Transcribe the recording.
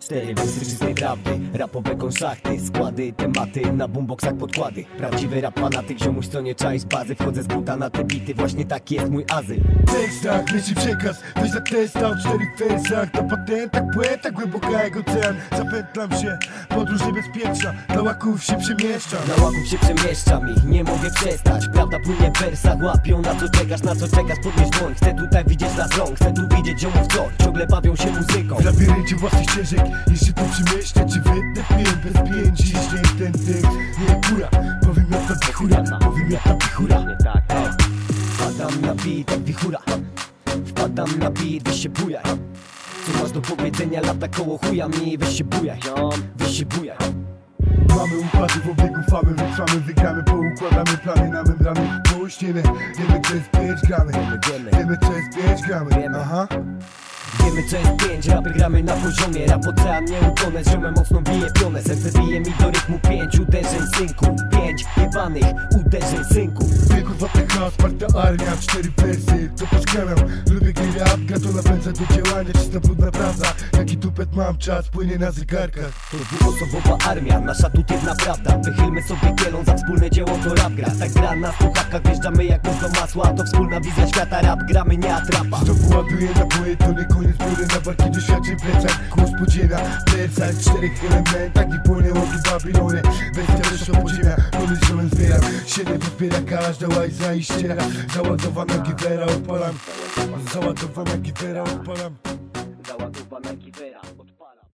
Cztery wersy czystej prawdy Rapowe konszachty, składy, tematy Na boomboxach podkłady. Prawdziwy rap fanatyk, ziomuś co nie czaisz bazy Wchodzę z buta na te bity, właśnie taki jest mój azyl tekstach, leci przekaz Weź za testa o czterech wersach. Na patentach, poeta, głęboka jak ocean. Zapętlam się, podróż niebezpieczna Dla łaków się przemieszczam. Na łaków się przemieszczam i nie mogę przestać. Prawda płynie w wersach, łapią na co czekasz, na co czekasz Podnieś dłoń, chcę tutaj widzieć las rąk Chcę ziomów co ciągle bawią się muzyką. W labiryncie własnych ścieżek Jeśli tu przemyślę, czy wydech piłem bez pięć Jeśli ten tekst nie kura. Powiem jak ta wichura, powiem jak ta wichura Nie tak, ej Wpadam na beat jak wichura. Wpadam na beat, weź się bujaj. Co masz do powiedzenia, lata koło chuja mi Weź się bujaj, weź się bujaj. Mamy układy w obiegu famy Wytrwamy, wygramy, poukładamy plany na membrany. Połyśniemy, wiemy co jest 5 gramy. Wiemy. Wiemy. Co jest 5 gramy. Wiemy. Aha Wiemy co jest pięć, rapy gramy na poziomie. Rap ocean nie utonę, z ziomem mocno bije pionę. Serce bije mi do rytmu pięć uderzeń synku. Pięć jebanych uderzeń synku. Wieków ATH, sparta armia, cztery wersy To podskamiam, lubię gry rap Gra to napędza do działania, czysta brudna prawda Jaki tupet mam, czas płynie na zegarkach. To dwuosobowa armia, nasza tu jedna prawda Wychylmy sobie kielą za wspólne dzieło to rap gra. Tak gra na słuchawkach, wjeżdżamy jak do masła To wspólna wizja świata, rap gramy nie atrapa. Znowu ładuję naboje, to nie koniec Biorę na barki doświadczeń plecach Kurs podziela, wersach Czterech elementach i płynę od Babilonie Wersja też od podziemia, pomysłem zbieram. Siedem podbiera każda łajza i ściera. Załadowana giwera odpalam Załadowana giwera odpalam Załadowana giwera